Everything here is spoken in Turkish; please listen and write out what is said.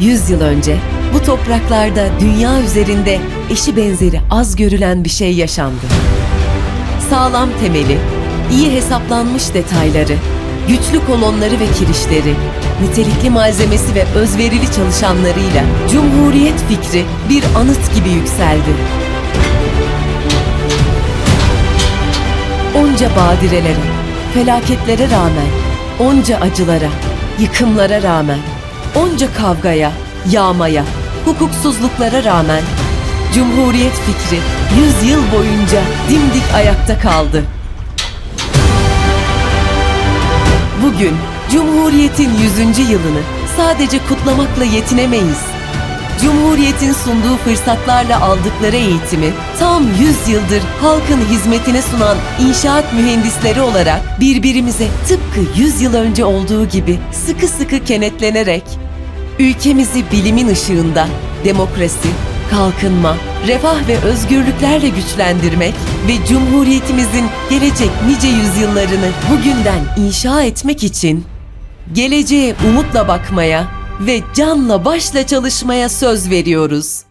100 yıl önce bu topraklarda dünya üzerinde eşi benzeri az görülen bir şey yaşandı. Sağlam temeli, iyi hesaplanmış detayları, güçlü kolonları ve kirişleri, nitelikli malzemesi ve özverili çalışanlarıyla Cumhuriyet fikri bir anıt gibi yükseldi. Onca badirelere, felaketlere rağmen, onca acılara, yıkımlara rağmen, onca kavgaya, yağmaya, hukuksuzluklara rağmen Cumhuriyet fikri 100 yıl boyunca dimdik ayakta kaldı. Bugün Cumhuriyet'in 100. yılını sadece kutlamakla yetinemeyiz. Cumhuriyet'in sunduğu fırsatlarla aldıkları eğitimi tam 100 yıldır halkın hizmetine sunan inşaat mühendisleri olarak birbirimize tıpkı 100 yıl önce olduğu gibi sıkı sıkı kenetlenerek ülkemizi bilimin ışığında demokrasi, kalkınma, refah ve özgürlüklerle güçlendirmek ve Cumhuriyetimizin gelecek nice yüzyıllarını bugünden inşa etmek için geleceğe umutla bakmaya ve canla başla çalışmaya söz veriyoruz.